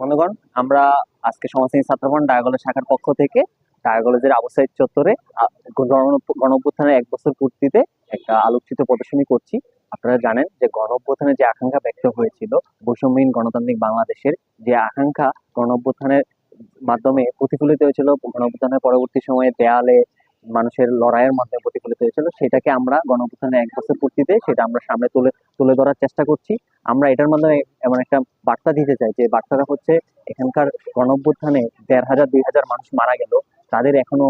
বন্ধুগণ আমরা আজকে সমাজসেবী ছাত্রগণ ডায়াগলের শাখার পক্ষ থেকে ডায়াগলজের আবু সাইদ চত্বরে গণ- গণ অভ্যুত্থানের এক বছর পূর্তিতে একটা আলোকচিত প্রদর্শনী করছি। আপনারা জানেন যে গণ অভ্যুত্থানের যে আকাঙ্ক্ষা ব্যক্ত হয়েছিল, বৈষম্যহীন গণতান্ত্রিক বাংলাদেশের যে আকাঙ্ক্ষা গণ অভ্যুত্থানের মাধ্যমে প্রতিফলিত হয়েছিল গণ অভ্যুত্থানের পরবর্তী সময়ে দেয়ালে মানুষের লড়াইয়ের মাধ্যমে প্রতিফলিত হয়েছিল, সেটাকে আমরা গণ অভ্যুত্থানের এক বছর পূর্তিতে সেটা আমরা সামনে তুলে তুলে ধরার চেষ্টা করছি। আমরা এটার মাধ্যমে এমন একটা বার্তা দিতে চাই যে বার্তাটা হচ্ছে, এখানকার গণঅভ্যুত্থানে দেড় হাজার, দুই হাজার মানুষ মারা গেল তাদের এখনও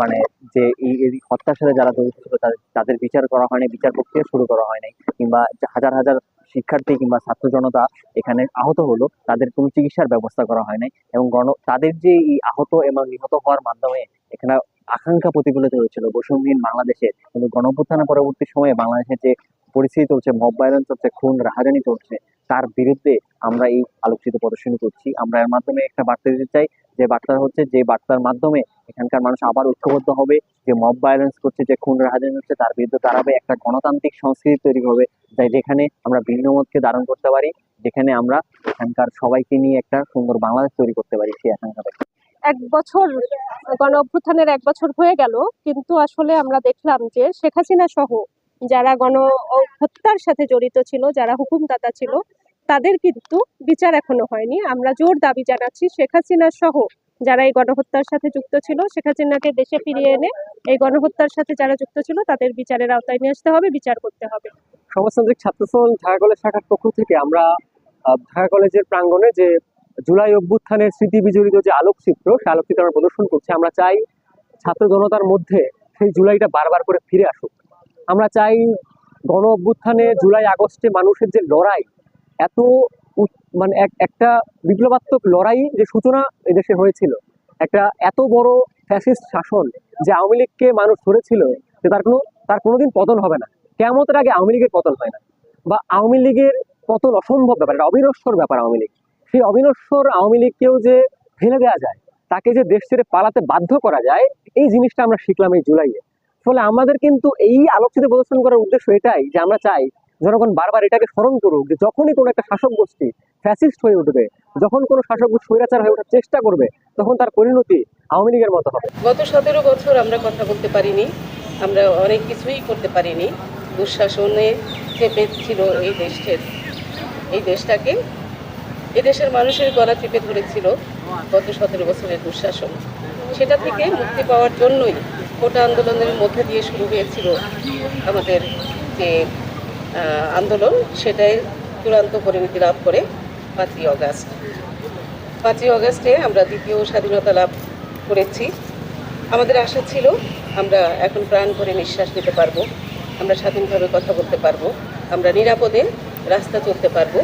মানে যে এই হত্যার সাথে যারা জড়িত ছিল তাদের বিচার করা হয়নি, বিচার প্রক্রিয়া শুরু করা হয় নাই কিংবা হাজার হাজার শিক্ষার্থী কিংবা ছাত্র জনতা এখানে আহত হলো, তাদের কোনো চিকিৎসার ব্যবস্থা করা হয় নাই এবং গণ, তাদের যে এই আহত এবং নিহত হওয়ার মাধ্যমে এখানে আকাঙ্ক্ষা প্রতিফলিত হয়েছিল। বৈষম্যহীন বাংলাদেশে কিন্তু গণঅভ্যুত্থানের পরবর্তী সময়ে বাংলাদেশের যে পরিস্থিতি চলছে, মব ভায়োলেন্স চলছে, খুন, রাহাজানি চলছে, তার বিরুদ্ধে আমরা এই আলোচিত প্রদর্শনী করছি। আমরা এর মাধ্যমে একটা বার্তা দিতে চাই যে বার্তা হচ্ছে, যে বার্তার মাধ্যমে এখানকার মানুষ আবার ঐক্যবদ্ধ হবে, যে মব ভায়োলেন্স করছে, যে খুন রাহাজানি হচ্ছে, তার বিরুদ্ধে দাঁড়াবে, একটা গণতান্ত্রিক সংস্কৃতি তৈরি হবে তাই যেখানে আমরা ভিন্ন মতকে ধারণ করতে পারি, যেখানে আমরা এখানকার সবাইকে নিয়ে একটা সুন্দর বাংলাদেশ তৈরি করতে পারি সেই আকাঙ্ক্ষা এক বছর, গণ অভ্যুত্থানের এক বছর হয়ে গেল, কিন্তু আসলে আমরা দেখলাম যে শেখ হাসিনা সহ যারা গণ হত্যার সাথে জড়িত ছিল, যারা হুকুমদাতা ছিল তাদের কিন্তু বিচার এখনও হয়নি। আমরা জোর দাবি জানাচ্ছি শেখ হাসিনা সহ যারা এই গণহত্যার সাথে যুক্ত ছিল, শেখ হাসিনাকে দেশে ফিরিয়ে এনে এই গণহত্যার সাথে যারা যুক্ত ছিল, তাদের বিচারের আওতায় নিয়ে আসতে হবে, বিচার করতে হবে। সমাজতান্ত্রিক ছাত্র সংঘ ঢাকা কলেজ শাখার পক্ষ থেকে আমরা ঢাকা কলেজের প্রাঙ্গণে যে জুলাই অভ্যুত্থানের স্মৃতি বিজড়িত যে আলোকচিত্র, সে আলোকচিত্র আমরা প্রদর্শন করছি। আমরা চাই ছাত্র জনতার মধ্যে সেই জুলাইটা বারবার করে ফিরে আসুক। আমরা চাই গণ অভ্যুত্থানে জুলাই আগস্টে মানুষের যে লড়াই এত মানে একটা বিপ্লবাত্মক লড়াই যে সূচনা এদেশে হয়েছিল, একটা এত বড় ফ্যাসিস্ট শাসন যে আওয়ামী লীগকে মানুষ ধরেছিল যে তার কোনো, তার কোনোদিন পতন হবে না। কেমতের আগে আওয়ামী লীগের পতন হয় না। বা আওয়ামী লীগের পতন অসম্ভব ব্যাপার এটা অবিনশ্বর ব্যাপার আওয়ামী লীগ। সেই অবিনশ্বর আওয়ামী লীগকেও যে ফেলে দেওয়া যায়, তাকে যে দেশ ছেড়ে পালাতে বাধ্য করা যায়, এই জিনিসটা আমরা শিখলাম এই জুলাইয়ে। ফলে আমাদের কিন্তু এই আলোচিত প্রদর্শন করার উদ্দেশ্য এটাই যে আমরা চাই জনগণ বারবার এটাকে স্মরণ করুক যে যখনই কোনো একটা শাসক গোষ্ঠী ফ্যাসিস্ট হয়ে উঠবে, যখন কোনো শাসক গোষ্ঠী স্বৈরাচার হয়ে ওঠার চেষ্টা করবে, তখন তার পরিণতি আওয়ামী লীগের মতো হবে। গত সতেরো বছর আমরা কথা বলতে পারিনি, আমরা অনেক কিছুই করতে পারিনি। দুঃশাসনে চেপে ছিল এই দেশের এই দেশটাকে। এদেশের মানুষের গলা চেপে ধরেছিল গত সতেরো বছরের দুঃশাসন। সেটা থেকে মুক্তি পাওয়ার জন্যই কোটা আন্দোলনের মধ্যে দিয়ে শুরু হয়েছিল আমাদের যে আন্দোলন, সেটাই চূড়ান্ত পরিণতি লাভ করে পাঁচই অগাস্ট। পাঁচই অগাস্টে আমরা দ্বিতীয় স্বাধীনতা লাভ করেছি। আমাদের আশা ছিল আমরা এখন প্রাণ করে নিঃশ্বাস নিতে পারব, আমরা স্বাধীনভাবে কথা বলতে পারব, আমরা নিরাপদে রাস্তা চলতে পারব।